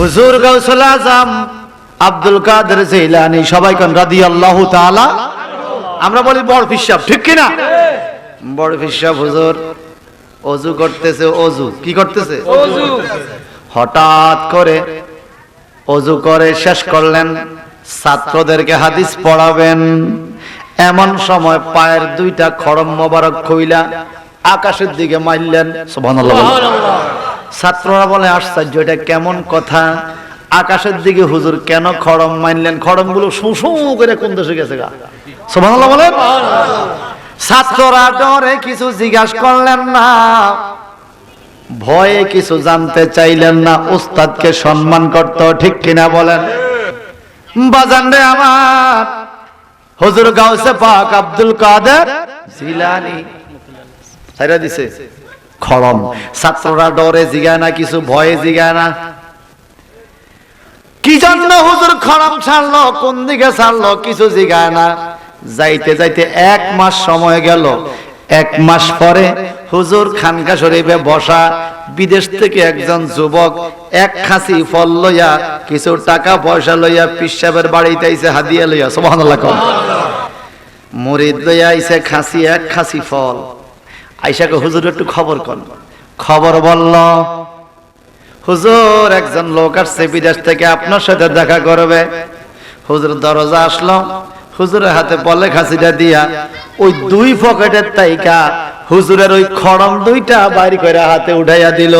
হুজুর গাউসুল আজম আব্দুল কাদের জিলানি সবাই কোন রাদিয়াল্লাহু তাআলা। আমরা বলি বড় ফিসাব ঠিক কি না বড় ফিসাব হুজুর অজু করতেছে অজু। কি করতেছে? হঠাৎ করে অজু করে শেষ করলেন ছাত্রদেরকে হাদিস পড়াবেন। এমন সময় পায়ের দুইটা খড়ম মোবারক কইলা আকাশের দিকে মারলেন সুবহানাল্লাহ। ছাত্ররা বলে, আশ্চর্য, এটা কেমন কথা? আকাশের দিকে হুজুর কেন খড়ম মানলেন? খড়মগুলো শু করে কোন দেশে গেছে গা? সুবহানাল্লাহ বলেন। ছাত্ররা ডরে কিছু জিজ্ঞাসা করলেন না। ভয়ে কিছু জানতে চাইলেন না। উস্তাদকে সম্মান করতে, ঠিক কিনা বলেন? বাজান রে আমার, হুজুর গাউসে পাক আব্দুল কাদের জিলানি। ছাইরা দিছে। খড়ম ছাত্ররা ডরে জিগায় না, কিছু ভয়ে জিগায় না। কি জন্য হুজুর খড়ম ছাড়লো, কোন দিকে ছাড়লো, কিছু জিগায় না। যাইতে যাইতে এক মাস সময় গেল। এক মাস পরে হুজুর খানকা শরীফে বসা, বিদেশ থেকে একজন যুবক এক খাসি ফল লইয়া, কিছু টাকা পয়সা লইয়া পিসাবের বাড়িতে আইছে, হাদিয়া লইয়া কও। মুরিদ লইয়া আইছে খাসি এক খাসি ফল। আইসাকে হুজুর একটু খবর কর খবর বলল, হুজুর, একজন লোক আসছে বিদেশ থেকে, আপনার সাথে দেখা করবে। হুজুর দরজা আসলো। হুজুরের হাতে বলে খাসিটা দিয়া, ওই দুই পকেটের তাইকা হুজুরের ওই খড়ম দুইটা বাইর করে হাতে উঠাইয়া দিল।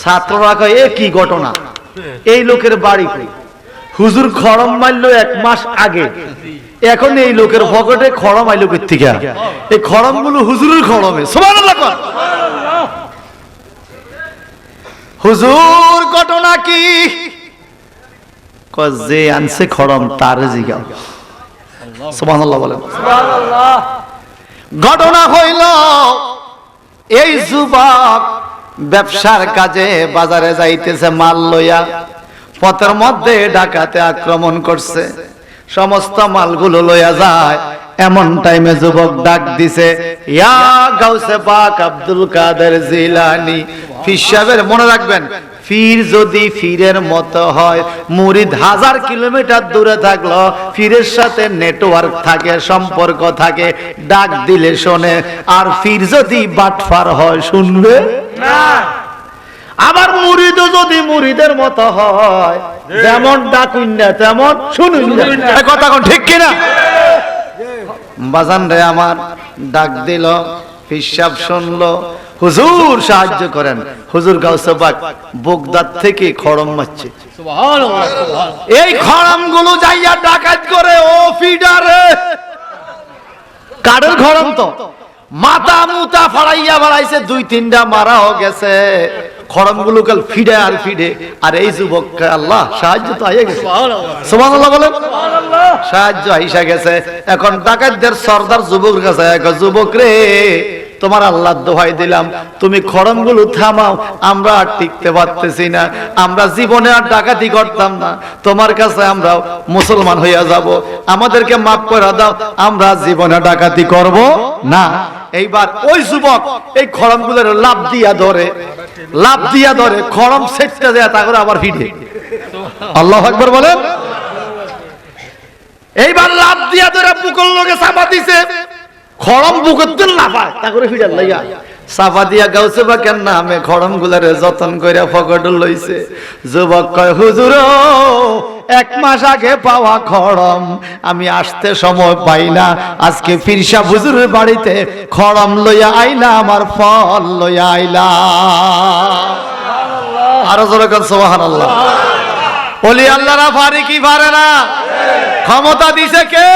ছাত্ররা কয় কি ঘটনা? এই লোকের বাড়ি কই? হুজুর খড়ম মারলো এক মাস আগে। এখন এই লোকের পকেটে খড়ম আইলো থেকে এই খড়মগুলো হুজুরের খড়মে। হুজুর, ঘটনা কি? যে আনছে খড়ম, তার বলেন ঘটনা হইল, এই যুবক ব্যবসার কাজে বাজারে যাইতেছে, মাল লইয়া, পথের মধ্যে ডাকাতে আক্রমণ করছে। সমস্ত মালগুলো লইয়া যায়। এমন টাইমে যুবক ডাক দিছে ইয়া গাউসে পাক আব্দুল কাদের জিলানি। ফিসাবের মনে রাখবেন ফির যদি ফিরের মতো হয় মুরিদ হাজার কিলোমিটার দূরে থাকল ফিরের সাথে নেটওয়ার্ক থাকে সম্পর্ক থাকে ডাক দিলে শোনে। আর ফির যদি বাটফার হয় শুনবে? না। আবার মুরিদও যদি মুরিদের মতো হয় যেমন ডাকুন না তেমন শুনুন না কথা কোন ঠিক কিনা? বাজান রে আমার ডাক দিল হিসাব শুনলো। হুজুর সাহায্য করেন। হুজুর গাউসবাক বগদাদ থেকে খড়ম মারছে। এই খড়মগুলো যাইয়া ডাকাত করে ও ফিডারে। কাঠের খড়ম তো? মাথা মুতা ফাড়াইয়া বাড়াইছে দুই তিনটা মারাও গেছে। কাল ফিডে আর ফিডে। আর এই যুবককে আল্লাহ সাহায্য তো আইয়া গেছে। বলেন। সাহায্য আইসা গেছে। এখন ডাকাতদের সর্দার যুবক গেছে যুবক রে তোমার আল্লাহ দোহাই দিলাম। তুমি খড়মগুলো থামাও, আমরা আর টিকতে পারতেছি না। আমরা জীবনে আর ডাকাতি করতাম না। তোমার কাছে আমরা মুসলমান হইয়া যাব। আমাদেরকে মাফ করে দাও, আমরা জীবনে ডাকাতি করব না। এইবার ওই যুবক এই খড়মগুলোর লাভ দিয়া ধরে, লাভ দিয়া ধরে খড়ম সেটটা দেয়া তা করে আবার ফিরে। আল্লাহ আকবর বলেন। এইবার লাভ দিয়া ধরে বুকল লোকে চাপা দিছে। খড়ম বুকের দিন লাফায় তা করে ফিরার লাইয়া চাপা দিয়া গাউছে বা কেন না? আমি খড়ম গুলারে যতন করে ফকট লইছে। যুবক কয় হুজুর এক মাস আগে পাওয়া খড়ম। আমি আসতে সময় পাই না। আজকে ফিরসা হুজুরের বাড়িতে খড়ম লইয়া আইলা আমার ফল লইয়া আইলা। আরও জোরে কর সুবহানাল্লাহ। ওলি আল্লাহরা পারে কি পারে না? ক্ষমতা দিছে কে?